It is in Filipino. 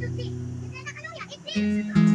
to 6. Naglalakalaw ya. It's